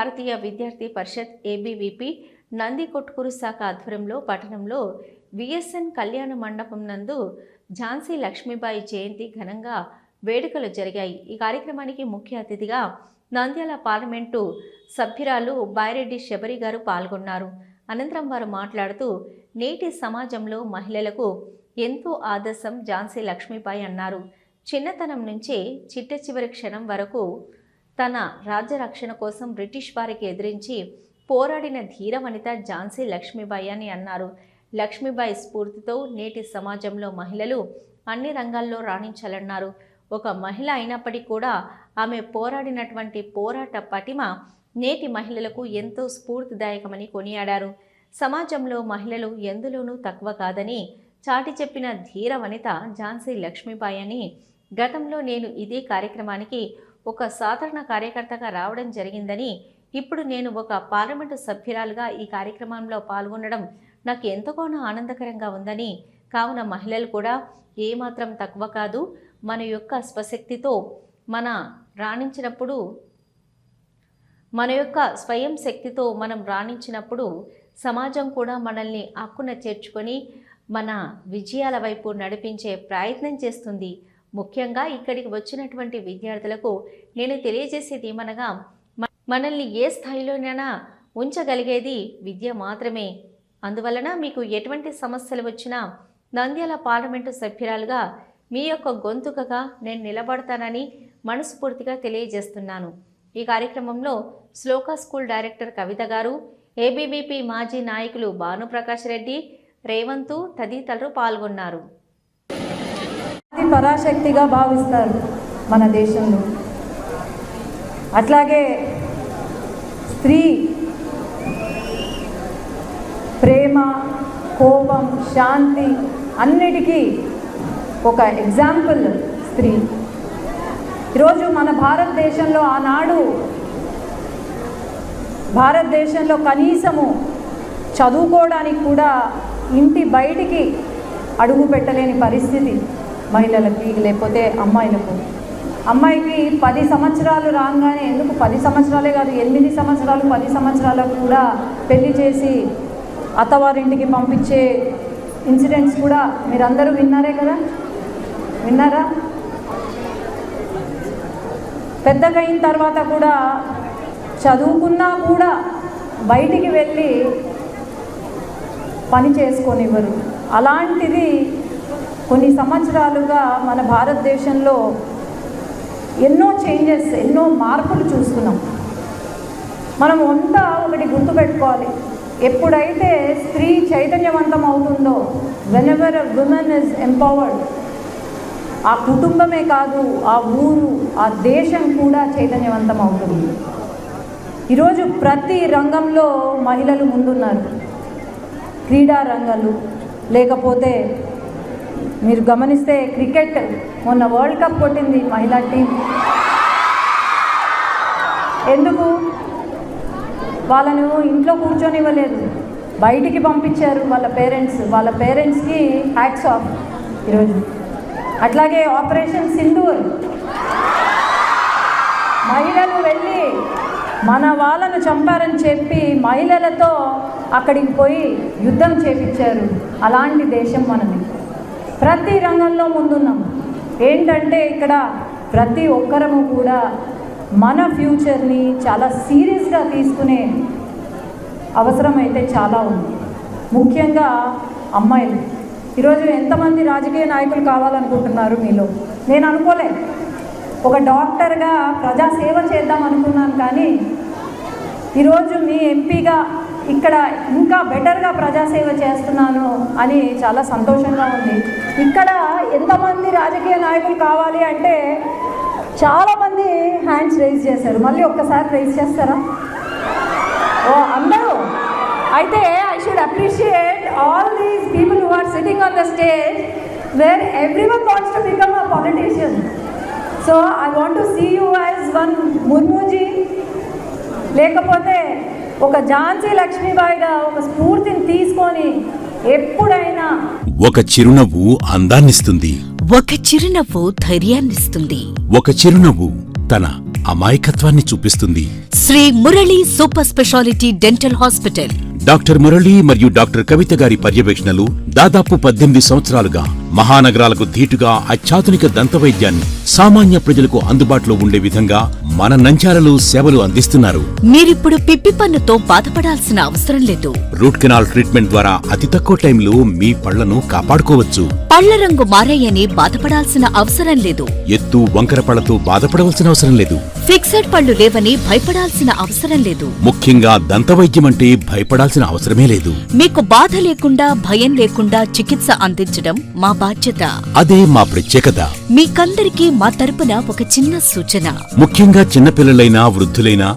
భారతీయ విద్యార్థి పరిషత్ ఏబీవీపీ నంది కొట్కూరు శాఖ ఆధ్వర్యంలో పట్టణంలో విఎస్ఎన్ కళ్యాణ మండపం నందు ఝాన్సీ లక్ష్మీబాయి జయంతి ఘనంగా వేడుకలు జరిగాయి. ఈ కార్యక్రమానికి ముఖ్య అతిథిగా నంద్యాల పార్లమెంటు సభ్యురాలు బాయిరెడ్డి శబరి గారు పాల్గొన్నారు. అనంతరం వారు మాట్లాడుతూ నేటి సమాజంలో మహిళలకు ఎంతో ఆదర్శం ఝాన్సీ లక్ష్మీబాయి అన్నారు. చిన్నతనం నుంచే చిట్ట చివరి క్షణం వరకు తన రాజ్యరక్షణ కోసం బ్రిటిష్ వారికి ఎదిరించి పోరాడిన ధీర వనిత ఝాన్సీ లక్ష్మీబాయి అని అన్నారు. లక్ష్మీబాయి స్ఫూర్తితో నేటి సమాజంలో మహిళలు అన్ని రంగాల్లో రాణించాలన్నారు. ఒక మహిళ అయినప్పటికీ కూడా ఆమె పోరాడినటువంటి పోరాట పటిమ నేటి మహిళలకు ఎంతో స్ఫూర్తిదాయకమని కొనియాడారు. సమాజంలో మహిళలు ఎందులోనూ తక్కువ కాదని చాటి చెప్పిన ధీర వనిత ఝాన్సీ లక్ష్మీబాయి అని గతంలో నేను ఇదే కార్యక్రమానికి ఒక సాధారణ కార్యకర్తగా రావడం జరిగిందని ఇప్పుడు నేను ఒక పార్లమెంటు సభ్యురాలుగా ఈ కార్యక్రమంలో పాల్గొనడం నాకు ఎంతగానో ఆనందకరంగా ఉందని కావున మహిళలు కూడా ఏమాత్రం తక్కువ కాదు మన యొక్క స్వశక్తితో మన రాణించినప్పుడు మన యొక్క స్వయం శక్తితో మనం రాణించినప్పుడు సమాజం కూడా మనల్ని హక్కున చేర్చుకొని మన విజయాల వైపు నడిపించే ప్రయత్నం చేస్తుంది. ముఖ్యంగా ఇక్కడికి వచ్చినటువంటి విద్యార్థులకు నేను తెలియజేసేది ఏమనగా మ- మనల్ని ఏ స్థాయిలోనైనా ఉంచగలిగేది విద్య మాత్రమే. అందువలన మీకు ఎటువంటి సమస్యలు వచ్చినా నంద్యాల పార్లమెంటు సభ్యురాలుగా మీ యొక్క గొంతుకగా నేను నిలబడతానని మనస్ఫూర్తిగా తెలియజేస్తున్నాను. ఈ కార్యక్రమంలో శ్లోక స్కూల్ డైరెక్టర్ కవిత గారు ఏబీవీపీ మాజీ నాయకులు భానుప్రకాష్ రెడ్డి రేవంతు తదితరులు పాల్గొన్నారు. పరాశక్తిగా భావిస్తారు మన దేశంలో. అట్లాగే స్త్రీ ప్రేమ కోపం శాంతి అన్నిటికీ ఒక ఎగ్జాంపుల్ స్త్రీ. ఈరోజు మన భారతదేశంలో ఆనాడు భారతదేశంలో కనీసము చదువుకోవడానికి కూడా ఇంటి బయటికి అడుగు పెట్టలేని పరిస్థితి. మహిళలకి లేకపోతే అమ్మాయిలకు. అమ్మాయికి పది సంవత్సరాలు రాగానే ఎందుకు పది సంవత్సరాలే కాదు ఎనిమిది సంవత్సరాలు పది సంవత్సరాలకు కూడా పెళ్ళి చేసి అత్తవారింటికి పంపించే ఇన్సిడెంట్స్ కూడా మీరందరూ విన్నారే కదా? విన్నారా? పెద్దగైన తర్వాత కూడా చదువుకున్నా కూడా బయటికి వెళ్ళి పని చేసుకొనివ్వరు. అలాంటిది కొన్ని సంవత్సరాలుగా మన భారతదేశంలో ఎన్నో చేంజెస్ ఎన్నో మార్పులు చూస్తున్నాం. మనం అంతా ఒకటి గుర్తుపెట్టుకోవాలి ఎప్పుడైతే స్త్రీ చైతన్యవంతం అవుతుందో whenever women is empowered ఆ కుటుంబమే కాదు ఆ ఊరు ఆ దేశం కూడా చైతన్యవంతం అవుతుంది. ఈరోజు ప్రతి రంగంలో మహిళలు ముందున్నారు. క్రీడా రంగాలు లేకపోతే మీరు గమనిస్తే క్రికెట్ మొన్న వరల్డ్ కప్ కొట్టింది మహిళా టీం. ఎందుకు? వాళ్ళను ఇంట్లో కూర్చొనివ్వలేదు. బయటికి పంపించారు వాళ్ళ పేరెంట్స్. వాళ్ళ పేరెంట్స్కి హ్యాక్స్ ఆఫ్ ఈరోజు. అట్లాగే ఆపరేషన్ సింధూర్. మహిళలు వెళ్ళి మన వాళ్ళను చంపారని చెప్పి మహిళలతో అక్కడికి పోయి యుద్ధం చేపించారు. అలాంటి దేశం మనది. ప్రతి రంగంలో ముందున్నాం. ఏంటంటే ఇక్కడ ప్రతి ఒక్కరము కూడా మన ఫ్యూచర్ని చాలా సీరియస్గా తీసుకునే అవసరం అయితే చాలా ఉంది. ముఖ్యంగా అమ్మాయిలు. ఈరోజు ఎంతమంది రాజకీయ నాయకులు కావాలనుకుంటున్నారు మీలో? నేను అనుకోలే. ఒక డాక్టర్గా ప్రజాసేవ చేద్దాం అనుకున్నాను కానీ ఈరోజు మీ ఎంపీగా ఇక్కడ ఇంకా బెటర్గా ప్రజాసేవ చేస్తున్నాను అని చాలా సంతోషంగా ఉంది. ఇక్కడ ఎంతమంది రాజకీయ నాయకులు కావాలి అంటే చాలామంది హ్యాండ్స్ రైజ్ చేశారు. మళ్ళీ ఒక్కసారి రైజ్ చేస్తారా? ఓ అందరూ? అయితే I should appreciate all these people who are sitting on the stage where everyone wants to become a politician so I want to see you as one Murmuji లేకపోతే ఒక ఝాన్సీ లక్ష్మీబాయిగా ఒక స్ఫూర్తిని తీసుకొని ఎప్పుడైనా ఒక చిరునవ్వు అందాన్నిస్తుంది. ఒక చిరునవ్వు ధైర్యాన్నిస్తుంది. ఒక చిరునవ్వు తన అమాయకత్వాన్ని చూపిస్తుంది. Shri Murali super speciality dental hospital. Doctor Murali మరియు డాక్టర్ కవిత గారి పర్యవేక్షణలు దాదాపు పద్దెనిమిది సంవత్సరాలుగా మహానగరాలకు ధీటుగా అత్యాధునిక దంతవైద్యాన్ని సామాన్య ప్రజలకు అందుబాటులో ఉండే విధంగా మన నంచాలలో సేవలు అందిస్తున్నారు. మీరిప్పుడు పిప్పి పన్నుతో బాధపడాల్సిన అవసరం లేదు. రూట్ కెనాల్ ట్రీట్మెంట్ ద్వారా అతి తక్కువ టైంలో మీ పళ్ళను కాపాడుకోవచ్చు. పళ్ళ రంగు మారాయని బాధపడాల్సిన అవసరం లేదు. ఎత్తు వంకర పళ్ళతో బాధపడవలసిన అవసరం లేదు. ఫిక్సెడ్ పళ్ళు లేవని భయపడాల్సిన అవసరం లేదు. ముఖ్యంగా దంతవైద్యం అంటే భయపడాల్సిన అవసరమే లేదు. మీకు బాధ లేకుండా భయం లేకుండా చికిత్స అందించడం మా బాధ్యత. అదే మా ప్రత్యేకత. మీకందరికీ మా తరపున ఒక చిన్న సూచన. ముఖ్యంగా చిన్నపిల్లలైనా వృద్ధులైనా